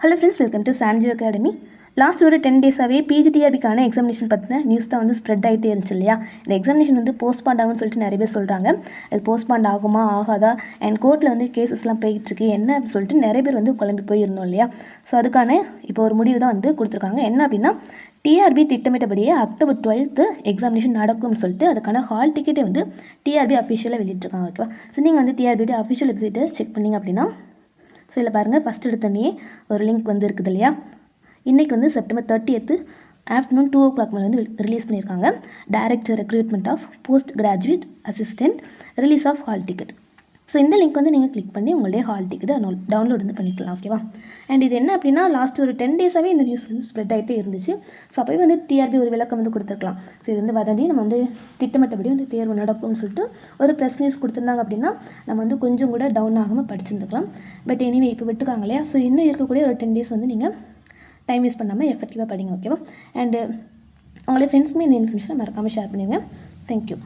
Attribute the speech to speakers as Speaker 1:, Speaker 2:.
Speaker 1: Hello friends welcome to Sanji academy last ஒரு ten டேஸாகவே பிஜிடிஆர்பிக்கான எக்ஸாமினேஷன் பற்றின நியூஸ் தான் வந்து ஸ்ப்ரெட் ஆகிட்டே இருந்துச்சு இல்லையா? இந்த எக்ஸாமினேஷன் வந்து போஸ்ட்பாண்ட் ஆகும்னு சொல்லிட்டு நிறைய பேர் சொல்கிறாங்க அது போஸ்ட்பாண்ட் ஆகுமா ஆகாதா? அண்ட் கோர்ட்டில் வந்து கேசஸ்லாம் போயிட்டுருக்கு என்ன அப்படின்னு சொல்லிட்டு நிறைய பேர் வந்து குழம்பி போயிருந்தோம் இல்லையா? ஸோ அதுக்கான இப்போ ஒரு முடிவு தான் வந்து கொடுத்துருக்காங்க. என்ன அப்படின்னா டிஆர்பி திட்டமிட்டபடியே அக்டோபர் டுவெல்த்து எக்ஸாமினேஷன் நடக்கும்னு சொல்லிட்டு அதுக்கான ஹால் டிக்கெட்டை வந்து டிஆர்பி அஃபிஷியலாக வெளியிட்டிருக்காங்க ஓகேவா ஸோ நீங்கள் வந்து டிஆர்பியோட அஃபிஷியல் வெப்சைட்டை செக் பண்ணிங்க அப்படின்னா ஸோ இதில் பாருங்கள் ஃபஸ்ட் எடுத்தோடனே ஒரு லிங்க் வந்து இருக்குது இல்லையா? இன்றைக்கி வந்து September thirtieth afternoon two o'clock மேலே வந்து ரிலீஸ் பண்ணியிருக்காங்க. Director recruitment of post graduate assistant release of hall ticket so இந்த லிங்க் வந்து நீங்கள் கிளிக் பண்ணி உங்களுடைய ஹால் டிக்கெட்டை டவுன்லோட் வந்து பண்ணிக்கலாம் ஓகேவா அண்ட் இது என்ன அப்படின்னா லாஸ்ட் ஒரு டென் டேஸாகவே இந்த நியூஸ் வந்து ஸ்ப்ரெட் ஆகிட்டே இருந்துச்சு. ஸோ அப்போயே வந்து டிஆர்பி ஒரு விளக்கம் வந்து கொடுத்துருக்கலாம். ஸோ இது வந்து வதந்தி நம்ம வந்து திட்டமிட்டபடி வந்து தேர்வு நடக்கும்னு சொல்லிட்டு ஒரு ப்ரெஸ் நியூஸ் கொடுத்துருந்தாங்க அப்படின்னா நம்ம வந்து கொஞ்சம் கூட டவுன் ஆகாமல் படிச்சிருந்துக்கலாம். பட் எனிவே இப்போ விட்டுருக்காங்க இல்லையா? ஸோ இன்னும் இருக்கக்கூடிய ஒரு டென் டேஸ் வந்து நீங்கள் டைம் வேஸ்ட் பண்ணாமல் எஃபெக்டிவாக படிங்க ஓகேவா அண்டு உங்களுடைய ஃப்ரெண்ட்ஸுமே இந்த இன்ஃபர்மேஷனை மறக்காமல் ஷேர் பண்ணுங்கள் தேங்க்யூ